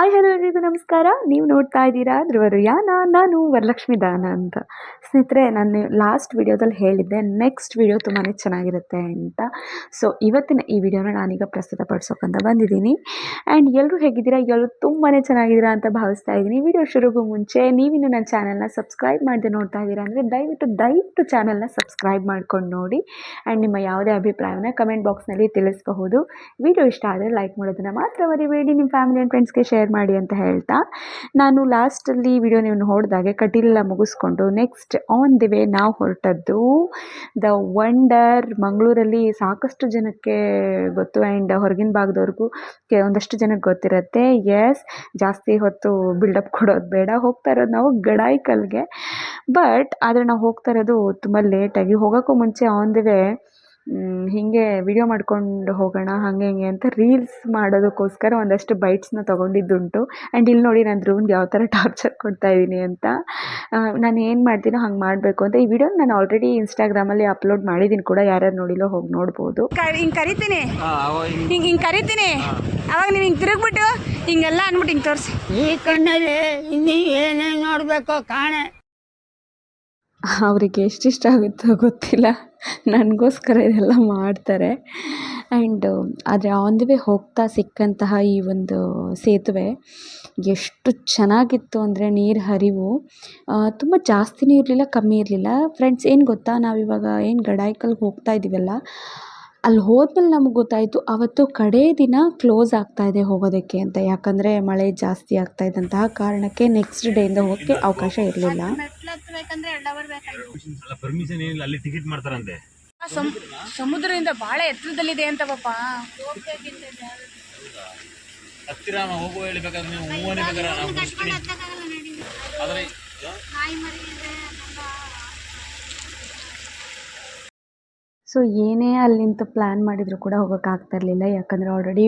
Hi hello ಎಲ್ರಿಗೂ ನಮಸ್ಕಾರ. ನೀವು ನೋಡ್ತಾ ಇದ್ದೀರಾ ಧ್ರುವರುಯಾನ ನಾನು ವರಲಕ್ಷ್ಮಿ ದಾನ ಅಂತ. ಸ್ನೇಹಿತರೆ, ನಾನು ಲಾಸ್ಟ್ ವಿಡಿಯೋದಲ್ಲಿ ಹೇಳಿದ್ದೆ ನೆಕ್ಸ್ಟ್ ವಿಡಿಯೋ ತುಂಬಾ ಚೆನ್ನಾಗಿರುತ್ತೆ ಅಂತ. ಸೊ ಇವತ್ತಿನ ಈ ವಿಡಿಯೋನ ನಾನೀಗ ಪ್ರಸ್ತುತಪಡಿಸೋಕ್ಕಂತ ಬಂದಿದ್ದೀನಿ. ಆ್ಯಂಡ್ ಎಲ್ಲರೂ ಹೇಗಿದ್ದೀರಾ? ಎಲ್ಲರೂ ತುಂಬಾ ಚೆನ್ನಾಗಿದ್ದೀರಾ ಅಂತ ಭಾವಿಸ್ತಾ ಇದ್ದೀನಿ. ವಿಡಿಯೋ ಶುರುಗೂ ಮುಂಚೆ, ನೀವಿನ್ನು ನನ್ನ ಚಾನಲ್ನ ಸಬ್ಸ್ಕ್ರೈಬ್ ಮಾಡಿದೆ ನೋಡ್ತಾ ಇದ್ದೀರಾ ಅಂದರೆ ದಯವಿಟ್ಟು ದಯವಿಟ್ಟು ಚಾನಲ್ನ ಸಬ್ಸ್ಕ್ರೈಬ್ ಮಾಡ್ಕೊಂಡು ನೋಡಿ. ಆ್ಯಂಡ್ ನಿಮ್ಮ ಯಾವುದೇ ಅಭಿಪ್ರಾಯನ ಕಮೆಂಟ್ ಬಾಕ್ಸ್ನಲ್ಲಿ ತಿಳಿಸಬಹುದು. ವಿಡಿಯೋ ಇಷ್ಟ ಆದರೆ ಲೈಕ್ ಮಾಡೋದನ್ನು ಮಾತ್ರ ಮರಿಬೇಡಿ. ನಿಮ್ಮ ಫ್ಯಾಮಿಲಿ ಆ್ಯಂಡ್ ಫ್ರೆಂಡ್ಸ್ಗೆ ಶೇರ್ ಮಾಡಿ ಅಂತ ಹೇಳ್ತಾ, ನಾನು ಲಾಸ್ಟಲ್ಲಿ ವಿಡಿಯೋ ನೀವು ನೋಡಿದಾಗೆ ಕಟೀಲೆಲ್ಲ ಮುಗಿಸ್ಕೊಂಡು ನೆಕ್ಸ್ಟ್ ಆನ್ ದಿ ವೇ ನಾವು ಹೊರಟದ್ದು ದ ವಂಡರ್ ಮಂಗಳೂರಲ್ಲಿ ಸಾಕಷ್ಟು ಜನಕ್ಕೆ ಗೊತ್ತು ಆ್ಯಂಡ್ ಹೊರಗಿನ ಭಾಗದವ್ರಿಗೂ ಒಂದಷ್ಟು ಜನಕ್ಕೆ ಗೊತ್ತಿರುತ್ತೆ. ಎಸ್ ಜಾಸ್ತಿ ಹೊತ್ತು ಬಿಲ್ಡಪ್ ಕೊಡೋದು ಬೇಡ, ಹೋಗ್ತಾ ಇರೋದು ನಾವು ಗಡಾಯಿಕಲ್ಗೆ. ಬಟ್ ಆದರೆ ನಾವು ಹೋಗ್ತಾ ಇರೋದು ತುಂಬ ಲೇಟಾಗಿ ಹೋಗೋಕ್ಕೂ ಮುಂಚೆ ಆನ್ ದಿ ವೇ ಹೀಗೆ ವಿಡಿಯೋ ಮಾಡ್ಕೊಂಡು ಹೋಗೋಣ ಹಾಗೆ ಹಿಂಗೆ ಅಂತ ರೀಲ್ಸ್ ಮಾಡೋದಕ್ಕೋಸ್ಕರ ಒಂದಷ್ಟು ಬೈಟ್ಸ್ನ ತೊಗೊಂಡಿದ್ದುಂಟು. ಆ್ಯಂಡ್ ಇಲ್ಲಿ ನೋಡಿ ನಾನು ಧ್ರುವನ್ಗೆ ಯಾವ ಥರ ಟಾರ್ಚರ್ ಕೊಡ್ತಾ ಇದ್ದೀನಿ ಅಂತ. ನಾನು ಏನು ಮಾಡ್ತೀನೋ ಹಂಗೆ ಮಾಡಬೇಕು ಅಂತ ಈ ವಿಡಿಯೋ ನಾನು ಆಲ್ರೆಡಿ ಇನ್ಸ್ಟಾಗ್ರಾಮಲ್ಲಿ ಅಪ್ಲೋಡ್ ಮಾಡಿದ್ದೀನಿ ಕೂಡ ಯಾರ್ಯಾರು ನೋಡಿಲ್ಲೋ ಹೋಗಿ ನೋಡ್ಬೋದು. ಹಿಂಗೆ ಕರಿತೀನಿ. ಹಿಂಗೆ ಹಿಂಗೆ ಕರಿತೀನಿ. ಅವಾಗ ನೀವು ಹಿಂಗೆ ತಿರುಗ್ಬಿಟ್ಟು ಹಿಂಗೆಲ್ಲ ಅಂದ್ಬಿಟ್ಟು ಹಿಂಗೆ ತೋರಿಸಿ. ಈ ಕಣ್ಣಲ್ಲಿ ಇನ್ನೀ ಏನೇನು ನೋಡಬೇಕು ಕಾಣೆ. ಅವರಿಗೆ ಎಷ್ಟಿಷ್ಟ ಆಗುತ್ತೋ ಗೊತ್ತಿಲ್ಲ. ನನಗೋಸ್ಕರ ಇದೆಲ್ಲ ಮಾಡ್ತಾರೆ. ಆ್ಯಂಡ್ ಆದರೆ ಆನ್ ದಿ ವೇ ಹೋಗ್ತಾ ಸಿಕ್ಕಂತಹ ಈ ಒಂದು ಸೇತುವೆ ಎಷ್ಟು ಚೆನ್ನಾಗಿತ್ತು ಅಂದರೆ ನೀರು ಹರಿವು. ತುಂಬ ಜಾಸ್ತಿನೇ ಇರಲಿಲ್ಲ, ಕಮ್ಮಿ ಇರಲಿಲ್ಲ. ಫ್ರೆಂಡ್ಸ್ ಏನು ಗೊತ್ತಾ? ನಾವಿವಾಗ ಏನು ಗಡಾಯಿಕಲ್ಗೆ ಹೋಗ್ತಾ ಇದ್ದೀವಲ್ಲ ಅಲ್ಲಿ ಹೋದ್ಮೇಲೆ ನಮ್ಗೆ ಗೊತ್ತಾಯಿತು ಅವತ್ತು ಕಡೇ ದಿನ ಕ್ಲೋಸ್ ಆಗ್ತಾ ಇದೆ ಹೋಗೋದಕ್ಕೆ ಅಂತ. ಯಾಕಂದರೆ ಮಳೆ ಜಾಸ್ತಿ ಆಗ್ತಾ ಇದ್ದಂತಹ ಕಾರಣಕ್ಕೆ ನೆಕ್ಸ್ಟ್ ಡೇಯಿಂದ ಹೋಗೋಕ್ಕೆ ಅವಕಾಶ ಇರಲಿಲ್ಲ. ಅಲ್ಲ ಪರ್ಮಿಷನ್ ಏನಿಲ್ಲ ಅಲ್ಲಿ ಟಿಕೆಟ್ ಮಾಡ್ತಾರಂತೆ. ಸಮುದ್ರದಿಂದ ಬಹಳ ಎತ್ತರದಲ್ಲಿದೆ ಅಂತ ಪಾಪ. ಹತ್ತಿರ ಹೋಗುವ ನಾವು ಆದರೆ ಸೊ ಏನೇ ಅಲ್ಲಿಂದ ಪ್ಲ್ಯಾನ್ ಮಾಡಿದರೂ ಕೂಡ ಹೋಗೋಕ್ಕಾಗ್ತಾ ಇರಲಿಲ್ಲ ಯಾಕಂದರೆ ಆಲ್ರೆಡಿ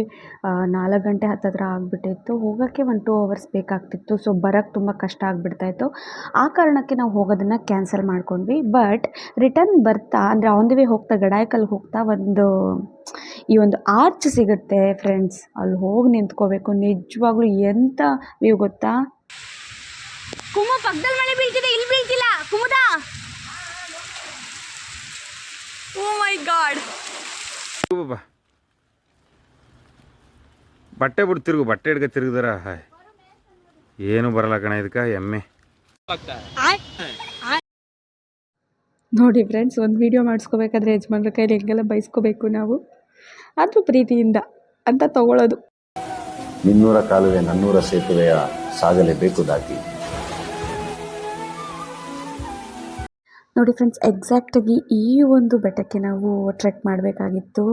ನಾಲ್ಕು ಗಂಟೆ ಹತ್ತತ್ರ ಆಗಿಬಿಟ್ಟಿತ್ತು. ಹೋಗೋಕ್ಕೆ ಒಂದು ಟೂ ಅವರ್ಸ್ ಬೇಕಾಗ್ತಿತ್ತು. ಸೊ ಬರೋಕ್ಕೆ ತುಂಬ ಕಷ್ಟ ಆಗಿಬಿಡ್ತಾಯಿತ್ತು ಆ ಕಾರಣಕ್ಕೆ ನಾವು ಹೋಗೋದನ್ನು ಕ್ಯಾನ್ಸಲ್ ಮಾಡ್ಕೊಂಡ್ವಿ. ಬಟ್ ರಿಟರ್ನ್ ಬರ್ತಾ, ಅಂದರೆ ಆನ್ ದಿ ವೇ ಹೋಗ್ತಾ ಗಡಾಯಕಲ್ಲಿ ಹೋಗ್ತಾ ಒಂದು, ಈ ಒಂದು ಆರ್ಚ್ ಸಿಗುತ್ತೆ ಫ್ರೆಂಡ್ಸ್ ಅಲ್ಲಿ ಹೋಗಿ ನಿಂತ್ಕೋಬೇಕು. ನಿಜವಾಗ್ಲೂ ಎಂಥ ವ್ಯೂ ಗೊತ್ತಾ? ಕುಮ ಪಕ್ಕದಲ್ಲಿ ಮಳೆ ಬೀಳ್ತಿದೆ ಓ ಮೈ ಗಾಡ್ ಬಟ್ಟೆ ಬಿಟ್ಟು ತಿರುಗು. ಬಟ್ಟೆ ಹಿಡ್ಕ ತಿರುಗಿದಾರ. ಹಾಯ್. ಏನು ಬರಲ್ಲ ಕಣ ಇದಕ್ಕೆ ಎಮ್ಮೆ. ನೋಡಿ ಫ್ರೆಂಡ್ಸ್ ಒಂದು ವಿಡಿಯೋ ಮಾಡಿಸ್ಕೋಬೇಕಾದ್ರೆ ಯಜಮಾನ್ರ ಕೈಲಿ ಹೆಂಗೆಲ್ಲ ಬಯಸ್ಕೋಬೇಕು ನಾವು? ಆದರೂ ಪ್ರೀತಿಯಿಂದ ಅಂತ ತಗೊಳ್ಳೋದು ನಿನ್ನೂರ ಕಾಲುವೆ ನನ್ನೂರ ಸೇತುವೆಯ ಸಾಗಲೇಬೇಕು ದಾಟಿ. ನೋಡಿ ಫ್ರೆಂಡ್ಸ್ ಎಕ್ಸಾಕ್ಟಾಗಿ ಈ ಒಂದು ಬೆಟ್ಟಕ್ಕೆ ನಾವು ಟ್ರೆಕ್ ಮಾಡಬೇಕಾಗಿತ್ತು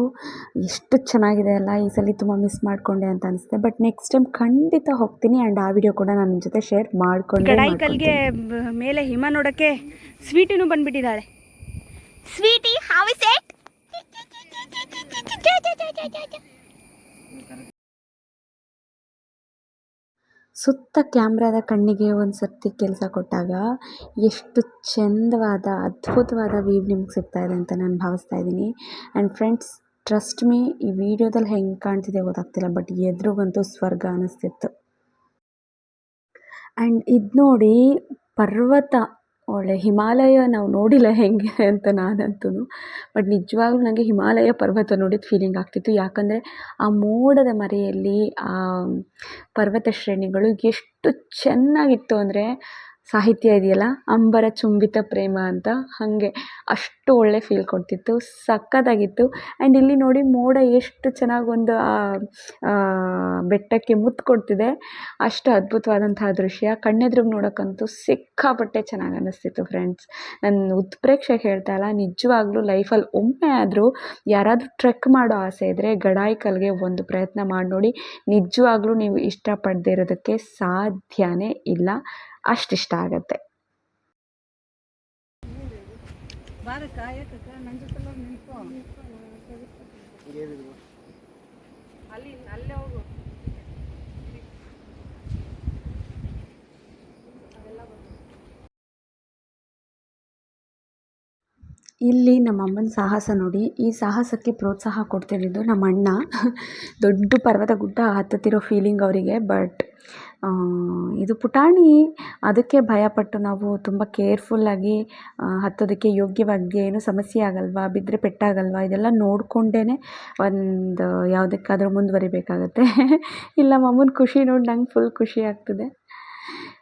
ಎಷ್ಟು ಚೆನ್ನಾಗಿದೆ ಅಲ್ಲ ಈ ಸಲ ತುಂಬ ಮಿಸ್ ಮಾಡಿಕೊಂಡೆ ಅಂತ ಅನಿಸುತ್ತೆ ಬಟ್ ನೆಕ್ಸ್ಟ್ ಟೈಮ್ ಖಂಡಿತ ಹೋಗ್ತೀನಿ ಆ್ಯಂಡ್ ಆ ವಿಡಿಯೋ ಕೂಡ ನಾನು ನಿಮ್ಮ ಜೊತೆ ಶೇರ್ ಮಾಡ್ಕೊಂಡು ಕಡಾಯಿಕಲ್ಗೆ ಮೇಲೆ ಹಿಮ ನೋಡೋಕ್ಕೆ ಸ್ವೀಟಿನೂ ಬಂದುಬಿಟ್ಟಿದ್ದಾಳೆ ಸ್ವೀಟಿ ಹಾವ್ ಇಸ್ ಇಟ್ ಸುತ್ತ ಕ್ಯಾಮ್ರಾದ ಕಣ್ಣಿಗೆ ಒಂದು ಸರ್ತಿ ಕೆಲಸ ಕೊಟ್ಟಾಗ ಎಷ್ಟು ಚಂದವಾದ, ಅದ್ಭುತವಾದ ವ್ಯೂ ನಿಮ್ಗೆ ಸಿಗ್ತಾ ಇದೆ ಅಂತ ನಾನು ಭಾವಿಸ್ತಾ ಇದ್ದೀನಿ. ಆ್ಯಂಡ್ ಫ್ರೆಂಡ್ಸ್ ಟ್ರಸ್ಟ್ ಮೀ ಈ ವಿಡಿಯೋದಲ್ಲಿ ಹೆಂಗೆ ಕಾಣ್ತಿದೆ ಗೊತ್ತಾಗ್ತಿಲ್ಲ ಬಟ್ ಎದುರುಗಂತೂ ಸ್ವರ್ಗ ಅನ್ನಿಸ್ತಿತ್ತು ಆ್ಯಂಡ್ ಇದು ನೋಡಿ ಪರ್ವತ ಒಳ್ಳೆ ಹಿಮಾಲಯ ನಾವು ನೋಡಿಲ್ಲ ಹೆಂಗೆ ಅಂತ ನಾನಂತೂ ಬಟ್ ನಿಜವಾಗ್ಲೂ ನನಗೆ ಹಿಮಾಲಯ ಪರ್ವತ ನೋಡಿದ ಫೀಲಿಂಗ್ ಆಗ್ತಿತ್ತು. ಯಾಕಂದರೆ ಆ ಮೋಡದ ಮರೆಯಲ್ಲಿ ಆ ಪರ್ವತ ಶ್ರೇಣಿಗಳು ಎಷ್ಟು ಚೆನ್ನಾಗಿತ್ತು ಅಂದರೆ ಸಾಹಿತ್ಯ ಇದೆಯಲ್ಲ? ಅಂಬರ ಚುಂಬಿತ ಪ್ರೇಮ ಅಂತ ಹಾಗೆ ಅಷ್ಟು ಒಳ್ಳೆ ಫೀಲ್ ಕೊಡ್ತಿತ್ತು ಸಕ್ಕತ್ತಾಗಿತ್ತು ಆ್ಯಂಡ್ ಇಲ್ಲಿ ನೋಡಿ ಮೋಡ ಎಷ್ಟು ಚೆನ್ನಾಗಿ ಒಂದು ಆ, ಬೆಟ್ಟಕ್ಕೆ ಮುತ್ತು ಕೊಡ್ತಿದೆ. ಅಷ್ಟು ಅದ್ಭುತವಾದಂತಹ ದೃಶ್ಯ. ಕಣ್ಣೆದ್ರಿಗೆ ನೋಡೋಕ್ಕಂತೂ ಸಿಕ್ಕಾಪಟ್ಟೆ ಚೆನ್ನಾಗಿ ಅನ್ನಿಸ್ತಿತ್ತು ಫ್ರೆಂಡ್ಸ್ ನನ್ನ ಉತ್ಪ್ರೇಕ್ಷೆ ಹೇಳ್ತಾ ಇಲ್ಲ, ನಿಜವಾಗ್ಲೂ ಲೈಫಲ್ಲಿ ಒಮ್ಮೆ ಆದರೂ ಯಾರಾದರೂ ಟ್ರೆಕ್ ಮಾಡೋ ಆಸೆ ಇದ್ದರೆ ಗಡಾಯಿಕಲ್ಗೆ ಒಂದು ಪ್ರಯತ್ನ ಮಾಡಿ ನೋಡಿ. ನಿಜವಾಗ್ಲೂ ನೀವು ಇಷ್ಟಪಡದೇ ಇರೋದಕ್ಕೆ ಸಾಧ್ಯನೇ ಇಲ್ಲ. ಅಷ್ಟಿಷ್ಟ ಆಗತ್ತೆ. ಇಲ್ಲಿ ನಮ್ಮ ಅಮ್ಮನ ಸಾಹಸ ನೋಡಿ ಈ ಸಾಹಸಕ್ಕೆ ಪ್ರೋತ್ಸಾಹ ಕೊಡ್ತಿರೋದು ನಮ್ಮ ಅಣ್ಣ ದೊಡ್ಡ ಪರ್ವತ ಗುಡ್ಡ ಹತ್ತುತ್ತಿರೋ ಫೀಲಿಂಗ್ ಅವರಿಗೆ ಬಟ್ ಇದು ಪುಟಾಣಿ. ಅದಕ್ಕೆ ಭಯಪಟ್ಟು ನಾವು ತುಂಬ ಕೇರ್ಫುಲ್ಲಾಗಿ ಹತ್ತೋದಕ್ಕೆ ಯೋಗ್ಯವಾಗಿ ಏನು ಸಮಸ್ಯೆ ಆಗಲ್ವಾ ಬಿದ್ದರೆ ಪೆಟ್ಟಾಗಲ್ವಾ, ಇದೆಲ್ಲ ನೋಡಿಕೊಂಡೇ ಒಂದು ಯಾವುದಕ್ಕಾದರೂ ಮುಂದುವರಿಬೇಕಾಗತ್ತೆ. ಇಲ್ಲ ಮಮ್ಮನ ಖುಷಿ ನೋಡಿ, ನಂಗೆ ಫುಲ್ ಖುಷಿ ಆಗ್ತಿದೆ.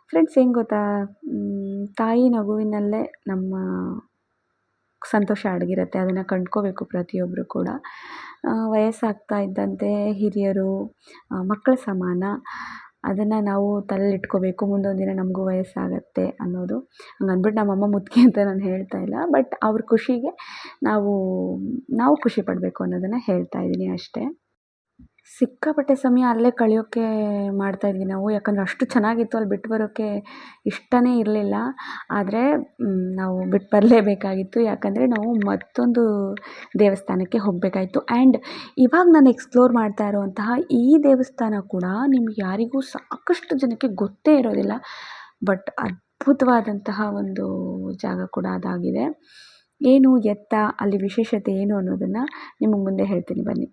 ಫ್ರೆಂಡ್ಸ್ ಏನು ಗೊತ್ತಾ? ತಾಯಿ ನಗುವಿನಲ್ಲೇ ನಮ್ಮ ಸಂತೋಷ ಅಡಗಿರುತ್ತೆ, ಅದನ್ನು ಕಂಡ್ಕೋಬೇಕು ಪ್ರತಿಯೊಬ್ಬರು ಕೂಡ. ವಯಸ್ಸಾಗ್ತಾ ಇದ್ದಂತೆ ಹಿರಿಯರು ಮಕ್ಕಳ ಸಮಾನ. ಅದನ್ನು ನಾವು ತಲೆಲಿಟ್ಕೋಬೇಕು ಮುಂದೊಂದು ದಿನ ನಮಗೂ ವಯಸ್ಸಾಗತ್ತೆ ಅನ್ನೋದು. ಹಂಗೆ ಅಂದ್ಬಿಟ್ಟು ನಮ್ಮಮ್ಮ ಮುದುಕಿ ಅಂತ ನಾನು ಹೇಳ್ತಾ ಇಲ್ಲ. ಬಟ್ ಅವ್ರ ಖುಷಿಗೆ ನಾವು ನಾವು ಖುಷಿ ಪಡಬೇಕು ಅನ್ನೋದನ್ನು ಹೇಳ್ತಾ ಇದ್ದೀನಿ ಅಷ್ಟೇ. ಸಿಕ್ಕಾಪಟ್ಟೆ ಸಮಯ ಅಲ್ಲೇ ಕಳೆಯೋಕ್ಕೆ ಮಾಡ್ತಾ ಇದ್ವಿ ನಾವು. ಯಾಕಂದರೆ ಅಷ್ಟು ಚೆನ್ನಾಗಿತ್ತು ಅಲ್ಲಿ ಬಿಟ್ಟು ಬರೋಕ್ಕೆ ಇಷ್ಟನೇ ಇರಲಿಲ್ಲ. ಆದರೆ ನಾವು ಬಿಟ್ಟು ಬರಲೇಬೇಕಾಗಿತ್ತು. ಯಾಕಂದರೆ ನಾವು ಮತ್ತೊಂದು ದೇವಸ್ಥಾನಕ್ಕೆ ಹೋಗಬೇಕಾಯ್ತು. ಆ್ಯಂಡ್ ಇವಾಗ ನಾನು ಎಕ್ಸ್ಪ್ಲೋರ್ ಮಾಡ್ತಾ ಇರುವಂತಹ ಈ ದೇವಸ್ಥಾನ ಕೂಡ ನಿಮ್ಗೆ ಯಾರಿಗೂ ಸಾಕಷ್ಟು ಜನಕ್ಕೆ ಗೊತ್ತೇ ಇರೋದಿಲ್ಲ. ಬಟ್ ಅದ್ಭುತವಾದಂತಹ ಒಂದು ಜಾಗ ಕೂಡ ಅದಾಗಿದೆ. ಏನು ಎತ್ತ, ಅಲ್ಲಿ ವಿಶೇಷತೆ ಏನು ಅನ್ನೋದನ್ನು ನಿಮಗೆ ಮುಂದೆ ಹೇಳ್ತೀನಿ. ಬನ್ನಿ.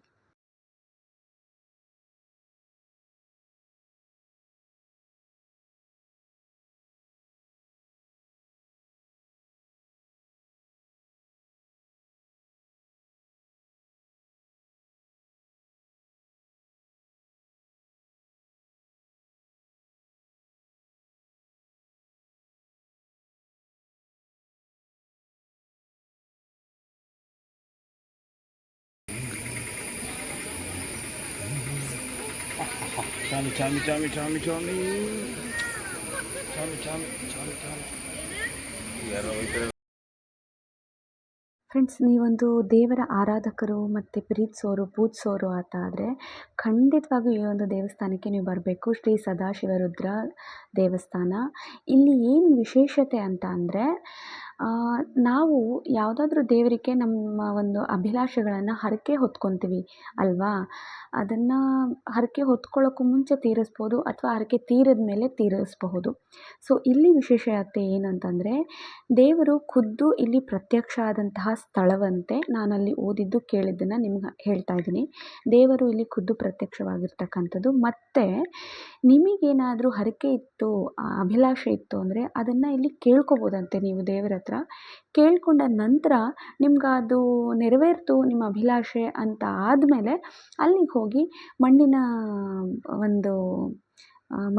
ಚಾಮಿ ಚಾಮಿ ಚಾಮಿ ಚಾಮಿ ಚಾಮಿ ಚಾಮಿ ಚಾಮಿ ಯಾರೋ ಹೋಯ್ತಾರೆ ಫ್ರೆಂಡ್ಸ್ ನೀವೊಂದು ದೇವರ ಆರಾಧಕರು ಮತ್ತು ಪ್ರೀತಿಸೋರು, ಪೂಜಿಸೋರು ಅಂತ ಆದರೆ ಖಂಡಿತವಾಗಿಯೂ ಈ ಒಂದು ದೇವಸ್ಥಾನಕ್ಕೆ ನೀವು ಬರಬೇಕು. ಶ್ರೀ ಸದಾಶಿವರುದ್ರ ದೇವಸ್ಥಾನ. ಇಲ್ಲಿ ಏನು ವಿಶೇಷತೆ ಅಂತ ಅಂದರೆ ನಾವು ಯಾವುದಾದ್ರೂ ದೇವರಿಗೆ ನಮ್ಮ ಒಂದು ಅಭಿಲಾಷೆಗಳನ್ನು ಹರಕೆ ಹೊತ್ಕೊತೀವಿ ಅಲ್ವಾ? ಅದನ್ನು ಹರಕೆ ಹೊತ್ಕೊಳ್ಳೋಕ್ಕೂ ಮುಂಚೆ ತೀರಿಸ್ಬೋದು ಅಥವಾ ಹರಕೆ ತೀರಿದ ಮೇಲೆ ತೀರಿಸಬಹುದು. ಸೊ ಇಲ್ಲಿ ವಿಶೇಷತೆ ಏನಂತಂದರೆ, ದೇವರು ಖುದ್ದು ಇಲ್ಲಿ ಪ್ರತ್ಯಕ್ಷ ಆದಂತಹ ಸ್ಥಳವಂತೆ ನಾನಲ್ಲಿ ಓದಿದ್ದು ಕೇಳಿದ್ದನ್ನು ನಿಮ್ಗೆ ಹೇಳ್ತಾ ಇದ್ದೀನಿ. ದೇವರು ಇಲ್ಲಿ ಖುದ್ದು ಪ್ರತ್ಯಕ್ಷವಾಗಿರ್ತಕ್ಕಂಥದ್ದು. ಮತ್ತು, ನಿಮಗೇನಾದರೂ ಹರಕೆ ಇತ್ತು, ಅಭಿಲಾಷೆ ಇತ್ತು ಅಂದರೆ ಅದನ್ನು ಇಲ್ಲಿ ಕೇಳ್ಕೊಬೋದಂತೆ ನೀವು ದೇವರ ಹತ್ರ ಕೇಳ್ಕೊಂಡ ನಂತರ ನಿಮ್ಗೆ ಅದು ನೆರವೇರಿತು ನಿಮ್ಮ ಅಭಿಲಾಷೆ ಅಂತ ಆದಮೇಲೆ ಅಲ್ಲಿಗೆ ಹೋಗಿ ಮಣ್ಣಿನ, ಒಂದು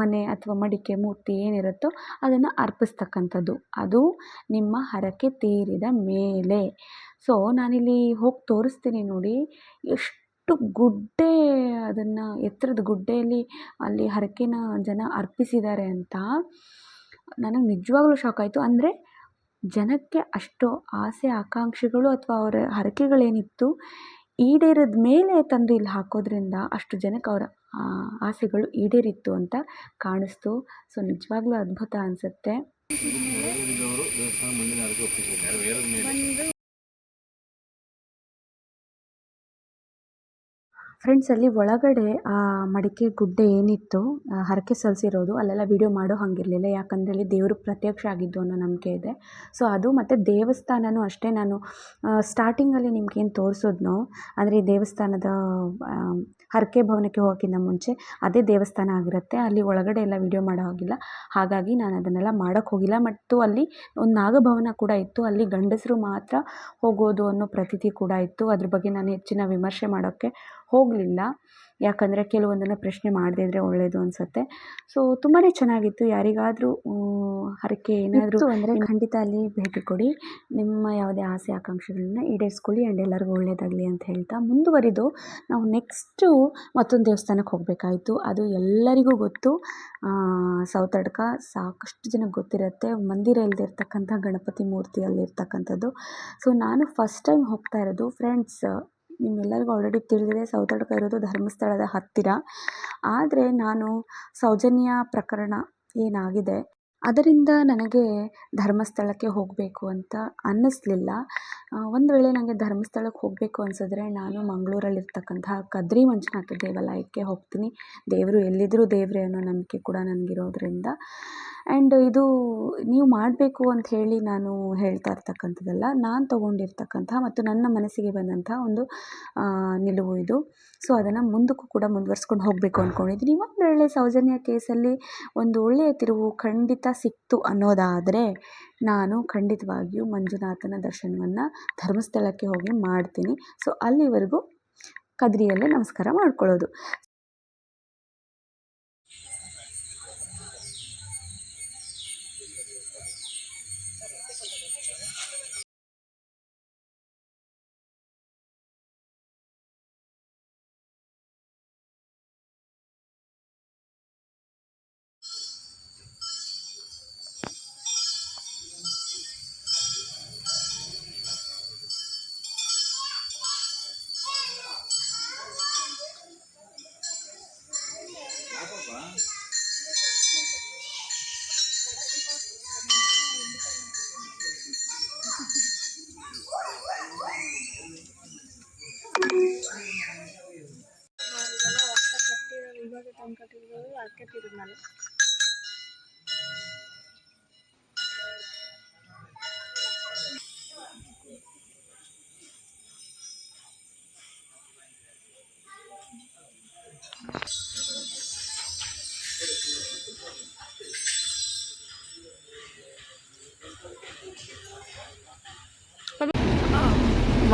ಮನೆ ಅಥವಾ ಮಡಿಕೆ ಮೂರ್ತಿ ಏನಿರುತ್ತೋ ಅದನ್ನು ಅರ್ಪಿಸ್ತಕ್ಕಂಥದ್ದು. ಅದು ನಿಮ್ಮ ಹರಕೆ ತೀರಿದ ಮೇಲೆ. ಸೊ ನಾನಿಲ್ಲಿ ಹೋಗಿ ತೋರಿಸ್ತೀನಿ ನೋಡಿ. ಎಷ್ಟು ಗುಡ್ಡೆ ಅದನ್ನು, ಎತ್ತರದ ಗುಡ್ಡೆಯಲ್ಲಿ ಅಲ್ಲಿ ಹರಕೆನ ಜನ ಅರ್ಪಿಸಿದ್ದಾರೆ ಅಂತ ನನಗೆ ನಿಜವಾಗ್ಲೂ ಶಾಕ್ ಆಯಿತು. ಅಂದರೆ ಜನಕ್ಕೆ ಅಷ್ಟು ಆಸೆ, ಆಕಾಂಕ್ಷೆಗಳು ಅಥವಾ ಅವರ ಹರಕೆಗಳೇನಿತ್ತು, ಈಡೇರಿದ ಮೇಲೆ ತಂದು ಇಲ್ಲಿ ಹಾಕೋದ್ರಿಂದ ಅಷ್ಟು ಜನಕ್ಕೆ ಅವರ ಆಸೆಗಳು ಈಡೇರಿತ್ತು ಅಂತ ಕಾಣಿಸ್ತು. ಸೊ, ನಿಜವಾಗ್ಲೂ ಅದ್ಭುತ ಅನಿಸುತ್ತೆ. ಫ್ರೆಂಡ್ಸ್ ಅಲ್ಲಿ ಒಳಗಡೆ, ಆ, ಮಡಿಕೆ ಗುಡ್ಡೆ ಏನಿತ್ತು ಹರಕೆ ಸಲ್ಲಿಸಿರೋದು ಅಲ್ಲೆಲ್ಲ ವಿಡಿಯೋ ಮಾಡೋ ಹಾಗಿರಲಿಲ್ಲ. ಯಾಕಂದರೆ ಅಲ್ಲಿ ದೇವರು ಪ್ರತ್ಯಕ್ಷ ಆಗಿದ್ದು ಅನ್ನೋ ನಂಬಿಕೆ ಇದೆ. ಸೊ ಅದು ಮತ್ತು ದೇವಸ್ಥಾನವೂ ಅಷ್ಟೇ. ನಾನು ಸ್ಟಾರ್ಟಿಂಗಲ್ಲಿ ನಿಮ್ಗೇನು ತೋರಿಸೋದ್ನೋ, ಅಂದರೆ ಈ ದೇವಸ್ಥಾನದ ಹರಕೆ ಭವನಕ್ಕೆ ಹೋಗೋಕ್ಕಿಂತ ಮುಂಚೆ ಅದೇ ದೇವಸ್ಥಾನ ಆಗಿರುತ್ತೆ. ಅಲ್ಲಿ ಒಳಗಡೆ ಎಲ್ಲ ವಿಡಿಯೋ ಮಾಡೋ ಹಾಗಿಲ್ಲ. ಹಾಗಾಗಿ ನಾನು ಅದನ್ನೆಲ್ಲ ಮಾಡೋಕ್ಕೆ ಹೋಗಿಲ್ಲ. ಮತ್ತು ಅಲ್ಲಿ ಒಂದು ನಾಗಭವನ ಕೂಡ ಇತ್ತು. ಅಲ್ಲಿ ಗಂಡಸರು ಮಾತ್ರ ಹೋಗೋದು ಅನ್ನೋ ಪ್ರತೀತಿ ಕೂಡ ಇತ್ತು. ಅದ್ರ ಬಗ್ಗೆ ನಾನು ಹೆಚ್ಚಿನ ವಿಮರ್ಶೆ ಮಾಡೋಕ್ಕೆ ಹೋಗಲಿಲ್ಲ. ಯಾಕಂದರೆ ಕೆಲವೊಂದನ್ನು ಪ್ರಶ್ನೆ ಮಾಡದೇ ಇದ್ದರೆ ಒಳ್ಳೆಯದು ಅನಿಸುತ್ತೆ. ಸೊ ತುಂಬಾ ಚೆನ್ನಾಗಿತ್ತು. ಯಾರಿಗಾದರೂ ಹರಕೆ ಏನಾದರೂ ಅಂದರೆ ಖಂಡಿತ ಅಲ್ಲಿ ಭೇಟಿ ಕೊಡಿ. ನಿಮ್ಮ ಯಾವುದೇ ಆಸೆ ಆಕಾಂಕ್ಷೆಗಳನ್ನ ಈಡೇರಿಸ್ಕೊಳ್ಳಿ ಆ್ಯಂಡ್ ಎಲ್ಲರಿಗೂ ಒಳ್ಳೆಯದಾಗಲಿ ಅಂತ ಹೇಳ್ತಾ ಮುಂದುವರಿದು ನಾವು ನೆಕ್ಸ್ಟು ಮತ್ತೊಂದು ದೇವಸ್ಥಾನಕ್ಕೆ ಹೋಗಬೇಕಾಯಿತು. ಅದು ಎಲ್ಲರಿಗೂ ಗೊತ್ತು. ಸೌತಡ್ಕ ಸಾಕಷ್ಟು ಜನಕ್ಕೆ ಗೊತ್ತಿರುತ್ತೆ. ಮಂದಿರ ಇಲ್ಲದಿರ್ತಕ್ಕಂಥ ಗಣಪತಿ ಮೂರ್ತಿಯಲ್ಲಿರ್ತಕ್ಕಂಥದ್ದು. ಸೊ ನಾನು ಫಸ್ಟ್ ಟೈಮ್ ಹೋಗ್ತಾ ಇರೋದು ಫ್ರೆಂಡ್ಸ್ ನಿಮ್ಮೆಲ್ಲರಿಗೂ ಆಲ್ರೆಡಿ ತಿಳಿದಿದೆ ಸೌತಡ್ಕ ಇರೋದು ಧರ್ಮಸ್ಥಳದ ಹತ್ತಿರ. ಆದರೆ ನಾನು ಸೌಜನ್ಯ ಪ್ರಕರಣ ಏನಾಗಿದೆ? ಅದರಿಂದ ನನಗೆ ಧರ್ಮಸ್ಥಳಕ್ಕೆ ಹೋಗಬೇಕು ಅಂತ ಅನ್ನಿಸ್ಲಿಲ್ಲ. ಒಂದು ವೇಳೆ ನನಗೆ ಧರ್ಮಸ್ಥಳಕ್ಕೆ ಹೋಗಬೇಕು ಅನಿಸಿದ್ರೆ ನಾನು ಮಂಗಳೂರಲ್ಲಿರ್ತಕ್ಕಂತಹ ಕದ್ರಿ ಮಂಜುನಾಥ ದೇವಾಲಯಕ್ಕೆ ಹೋಗ್ತೀನಿ. ದೇವರು ಎಲ್ಲಿದ್ದರೂ ದೇವರೇ ಅನ್ನೋ ನಂಬಿಕೆ ಕೂಡ ನನಗಿರೋದ್ರಿಂದ ಆ್ಯಂಡ್ ಇದು ನೀವು ಮಾಡಬೇಕು ಅಂತ ಹೇಳಿ ನಾನು ಹೇಳ್ತಾ ಇರ್ತಕ್ಕಂಥದ್ದಲ್ಲ, ನಾನು ತೊಗೊಂಡಿರ್ತಕ್ಕಂತಹ ಮತ್ತು ನನ್ನ ಮನಸ್ಸಿಗೆ ಬಂದಂಥ ಒಂದು ನಿಲುವು ಇದು. ಸೊ ಅದನ್ನು ಮುಂದಕ್ಕೂ ಕೂಡ ಮುಂದುವರ್ಸ್ಕೊಂಡು ಹೋಗಬೇಕು ಅಂದ್ಕೊಂಡಿದ್ದೀನಿ ಒಂದು ವೇಳೆ ಸೌಜನ್ಯ ಕೇಸಲ್ಲಿ ಒಂದು ಒಳ್ಳೆಯ ತಿರುವು ಖಂಡಿತ ಸಿಕ್ತು ಅನ್ನೋದಾದರೆ ನಾನು ಖಂಡಿತವಾಗಿಯೂ ಮಂಜುನಾಥನ ದರ್ಶನವನ್ನು ಧರ್ಮಸ್ಥಳಕ್ಕೆ ಹೋಗಿ ಮಾಡ್ತೀನಿ. ಸೊ ಅಲ್ಲಿವರೆಗೂ ಕದ್ರಿಯಲ್ಲೇ ನಮಸ್ಕಾರ ಮಾಡ್ಕೊಳ್ಳೋದು.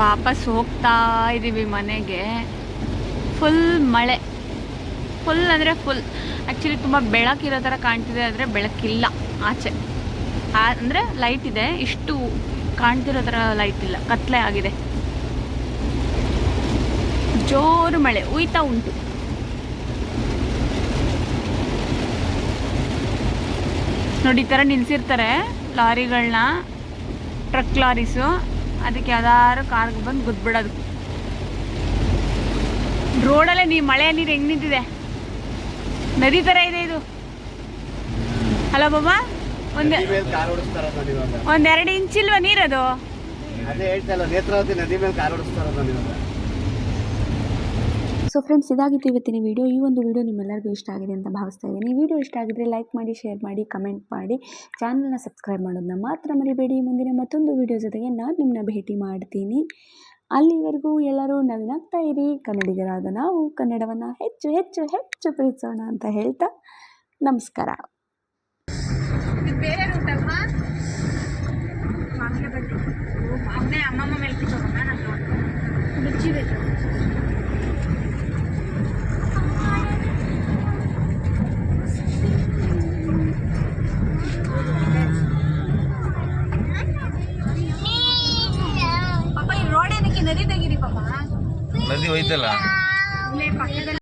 ವಾಪಸ್ ಹೋಗ್ತಾ ಇದ್ದೀವಿ ಮನೆಗೆ. ಫುಲ್ ಮಳೆ. ಫುಲ್ ಅಂದರೆ ಫುಲ್ ಆ್ಯಕ್ಚುಲಿ ತುಂಬ ಬೆಳಕಿರೋ ಥರ ಕಾಣ್ತಿದೆ, ಆದರೆ ಬೆಳಕಿಲ್ಲ. ಆಚೆ. ಅಂದರೆ ಲೈಟ್ ಇದೆ. ಇಷ್ಟು ಕಾಣ್ತಿರೋ ಥರ ಲೈಟ್ ಇಲ್ಲ. ಕತ್ಲೆ ಆಗಿದೆ. ಜೋರು ಮಳೆ. ಉಯ್ತಾ ಉಂಟು. ನೋಡಿ, ಈ ಥರ ನಿಲ್ಸಿರ್ತಾರೆ ಲಾರಿಗಳನ್ನ ಟ್ರಕ್ ಲಾರೀಸು ಅದಕ್ಕೆ ಯಾವ್ದಾದ್ರು ಕಾರ್ಗೆ ಬಂದು ಗುದ್ಬಿಡೋದು. ರೋಡಲ್ಲೇ ನೀ ಮಳೆ ನೀರು ಹೆಂಗ್ ನಿಂತಿದೆ? ನದಿ ತರ ಇದೆ ಇದು. ಹಲೋ ಬಾಬಾ ಒಂದ್ ಕಾರ್ ಓಡಿಸ್ತಾರ ಇವಾಗ ಒಂದೆರಡು ಇಂಚ್ ಇಲ್ವಾ ನೀರದು ಅದೇ? ಹೇಳ್ತಲ್ಲ ನೇತ್ರಾವತಿ ನದಿ ಮೇಲೆ ಕಾರ್ ಓಡಿಸ್ತಾರ ಇವಾಗ ಸೊ ಫ್ರೆಂಡ್ಸ್ ಇದಾಗಿತ್ತು ಇವತ್ತಿನ ವಿಡಿಯೋ ಈ ಒಂದು ವಿಡಿಯೋ ನಿಮ್ಮೆಲ್ಲರಿಗೂ ಇಷ್ಟ ಆಗಿದೆ ಅಂತ ಭಾವಿಸ್ತಾ ಇದ್ದೀನಿ. ಈ ವಿಡಿಯೋ ಇಷ್ಟ ಆಗಿದ್ರೆ ಲೈಕ್ ಮಾಡಿ ಶೇರ್ ಮಾಡಿ ಕಮೆಂಟ್ ಮಾಡಿ. ಚಾನಲ್ನ ಸಬ್ಸ್ಕ್ರೈಬ್ ಮಾಡೋದನ್ನ ಮಾತ್ರ ಮರಿಬೇಡಿ. ಮುಂದಿನ ಮತ್ತೊಂದು ವಿಡಿಯೋ ಜೊತೆಗೆ ನಾನು ನಿಮ್ಮನ್ನ ಭೇಟಿ ಮಾಡ್ತೀನಿ. ಅಲ್ಲಿವರೆಗೂ ಎಲ್ಲರೂ ನಗ್ನಾಗ್ತಾ ಇರಿ. ಕನ್ನಡಿಗರಾದ ನಾವು ಕನ್ನಡವನ್ನು ಹೆಚ್ಚು ಹೆಚ್ಚು ಹೆಚ್ಚು ಪ್ರೀತಿಸೋಣ ಅಂತ ಹೇಳ್ತಾ ನಮಸ್ಕಾರ. ಪಾಪ